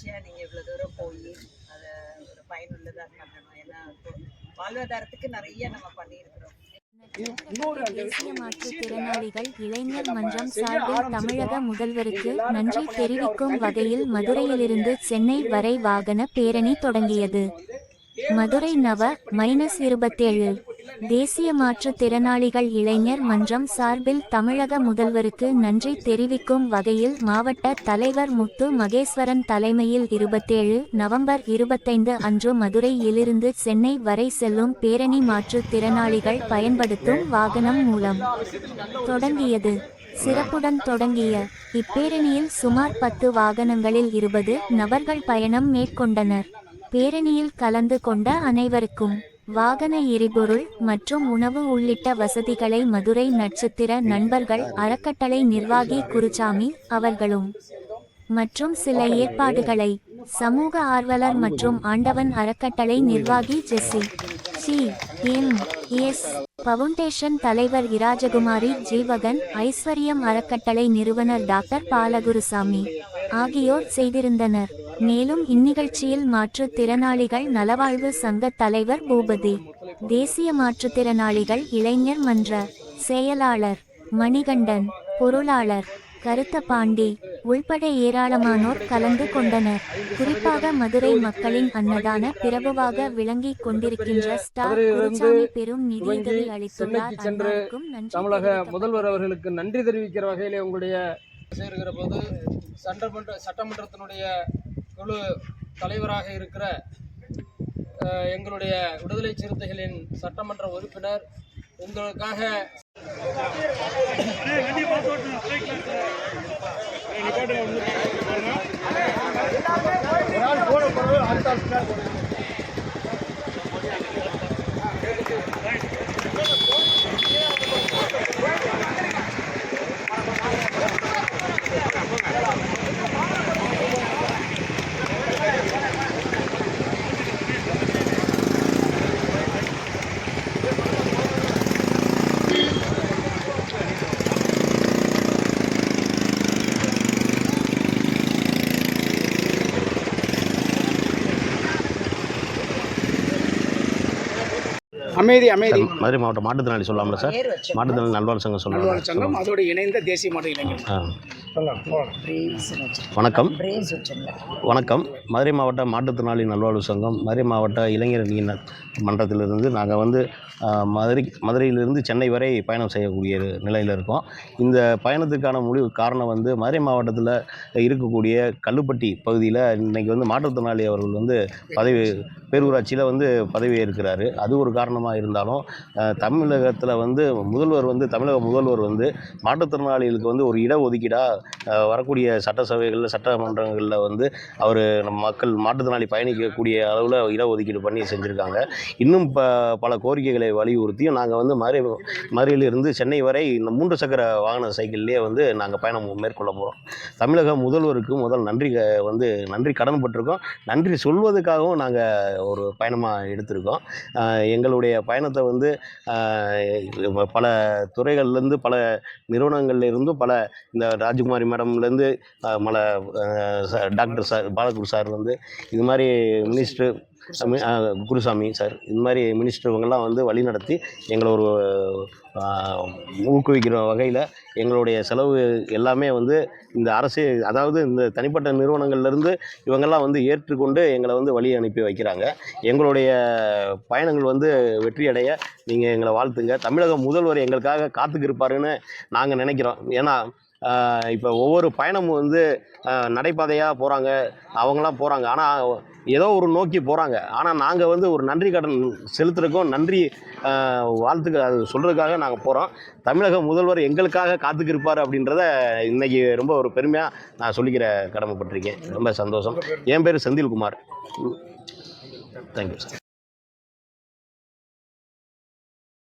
முயற்சியாக நீங்கள் இவ்வளோ தூரம் போய் அதை ஒரு பயனுள்ளதாக பண்ணணும். ஏன்னா வாழ்வாதாரத்துக்கு நிறைய நம்ம பண்ணியிருக்கிறோம். தேசிய மாற்றுத்திறனாளிகள் இளைஞர் மன்றம் சார்பில் தமிழக முதல்வருக்கு நன்றி தெரிவிக்கும் வகையில் மதுரையிலிருந்து சென்னை வரை வாகன பேரணி தொடங்கியது. மதுரை நவ மைனஸ் இருபத்தேழு. தேசிய மாற்றுத்திறனாளிகள் இளைஞர் மன்றம் சார்பில் தமிழக முதல்வருக்கு நன்றி தெரிவிக்கும் வகையில் மாவட்ட தலைவர் முத்து மகேஸ்வரன் தலைமையில் இருபத்தேழு நவம்பர் இருபத்தைந்து அன்று மதுரையிலிருந்து சென்னை வரை செல்லும் பேரணி மாற்றுத்திறனாளிகள் பயன்படுத்தும் வாகனம் மூலம். தொடங்கியது. சிறப்புடன் தொடங்கிய. இப்பேரணியில் சுமார் பத்து வாகனங்களில் இருபது நபர்கள் பயணம் மேற்கொண்டனர். பேரணியில் கலந்து கொண்ட அனைவருக்கும் வாகன எரிபொருள் மற்றும் உணவு உள்ளிட்ட வசதிகளை மதுரை நட்சத்திர நண்பர்கள் அறக்கட்டளை நிர்வாகி குருசாமி அவர்களும். மற்றும் சில ஏற்பாடுகளை சமூக ஆர்வலர் மற்றும் ஆண்டவன் அறக்கட்டளை நிர்வாகி Jessie. C. M. S. Foundation தலைவர் இராஜகுமாரி ஜீவகன் ஐஸ்வர்யம் அறக்கட்டளை நிறுவனர் டாக்டர் பாலகுருசாமி ஆகியோர் செய்திருந்தனர். மேலும் இந்நிகழ்ச்சியில் மாற்றுத்திறனாளிகள் நலவாழ்வு சங்க தலைவர் பூபதி தேசிய மாற்றுத்திறனாளிகள் இளைஞர் மன்ற செயலாளர் மணிகண்டன் பொருளாளர் கருத்த பாண்டி உள்பட ஏராளமானோர் கலந்து கொண்டனர் குறிப்பாக மதுரை மக்களின் அன்னதான பிரபுவாக விளங்கிக் கொண்டிருக்கின்ற ஸ்டார் குருசாமி பெரும் நிதியுதவி அளித்துள்ளார் தமிழக. முதல்வர் அவர்களுக்கு நன்றி தெரிவிக்கிற வகையிலே உங்களுடைய சேர்கிற போது சட்டமன்ற சட்டமன்றத்தினுடைய குழு தலைவராக இருக்கிற எங்களுடைய விடுதலை சிறுத்தைகளின் சட்டமன்ற உறுப்பினர் உங்களுக்காக அமைதி அமைதி. மதுரை மாவட்ட மாற்றுத்திறனாளி சொல்லலாம்ல சார். மாற்றுத்திறனாளி நல்வாழ் சங்கம் சொல்லலாம் சங்கம். அதோடு இணைந்த தேசிய இளைஞர். வச்சு வணக்கம். வணக்கம். மதுரை மாவட்ட மாற்றுத்திறனாளி நல்வாழ்வு சங்கம் மதுரை மாவட்ட இளைஞர் மன்றத்திலிருந்து நாங்கள் வந்து மதுரை மதுரையிலிருந்து சென்னை வரை பயணம் செய்யக்கூடிய நிலையில் இருக்கோம். இந்த பயணத்துக்கான முடிவு காரணம் வந்து மதுரை மாவட்டத்தில் இருக்கக்கூடிய கல்லுப்பட்டி பகுதியில் இன்றைக்கி வந்து மாற்றுத்திறனாளி அவர்கள் வந்து பதவி பேரூராட்சியில் வந்து பதவி ஏற்கிறாரு அது ஒரு காரணமாக இருந்தாலும் தமிழகத்தில் வந்து முதல்வர் வந்து தமிழக முதல்வர் வந்து மாற்றுத்திறனாளிகளுக்கு வந்து ஒரு இடஒதுக்கீடாக வரக்கூடிய சட்டசபைகளில் சட்டமன்றங்களில் வந்து அவர் நம்ம மக்கள் மாற்றுத்திறனாளி பயணிக்கக்கூடிய அளவில் இடஒதுக்கீடு பண்ணி செஞ்சுருக்காங்க. இன்னும் ப பல கோரிக்கைகளை வலியுறுத்தியும் நாங்கள் வந்து மறை மறையிலிருந்து சென்னை வரை இந்த மூன்று சக்கர வாகன சைக்கிள்லேயே வந்து நாங்கள் பயணம் மேற்கொள்ள போகிறோம் தமிழக முதல்வருக்கு முதல் நன்றி வந்து நன்றி கடன்பட்டிருக்கோம். நன்றி சொல்வதற்காகவும் நாங்கள் ஒரு பயணமாக எடுத்திருக்கோம். எங்களுடைய பயணத்தை வந்து பல துறைகள்லேருந்து பல நிறுவனங்கள்லேருந்தும் பல இந்த ராஜகுமாரி மேடம்லேருந்து பல ச- டாக்டர் சார் பாலகுரு சார் வந்து இது மாதிரி மினிஸ்டர் குருசாமி. சார். இது மாதிரி மினிஸ்டர் இவங்கெல்லாம் வந்து வழி நடத்தி எங்களை ஒரு ஊக்குவிக்கிற வகையில் எங்களுடைய செலவு எல்லாமே வந்து இந்த அரசு அதாவது இந்த தனிப்பட்ட நிறுவனங்கள்லேருந்து இவங்கெல்லாம் வந்து ஏற்றுக்கொண்டு எங்களை வந்து வழி அனுப்பி வைக்கிறாங்க. எங்களுடைய பயணங்கள் வந்து வெற்றியடைய நீங்கள் எங்களை வாழ்த்துங்க. தமிழக முதல்வர் எங்களுக்காக காத்துக்கு இருப்பாருன்னு நாங்கள் நினைக்கிறோம். ஏன்னா இப்போ ஒவ்வொரு பயணமும் வந்து நடைபாதையாக போகிறாங்க அவங்களாம் போகிறாங்க ஆனால் ஏதோ ஒரு நோக்கி போகிறாங்க ஆனால் நாங்கள் வந்து ஒரு நன்றி கடன் செலுத்துறதுக்கும் நன்றி ஆஹ், வாழ்த்துக்கு அது சொல்கிறதுக்காக நாங்கள் போகிறோம் தமிழக முதல்வர் எங்களுக்காக காத்துக்கிருப்பார் அப்படின்றத இன்றைக்கி ரொம்ப ஒரு பெருமையாக நான் சொல்லிக்கிற கடமைப்பட்டிருக்கேன். ரொம்ப சந்தோஷம். என் பேர் செந்தில்குமார். Thank you sir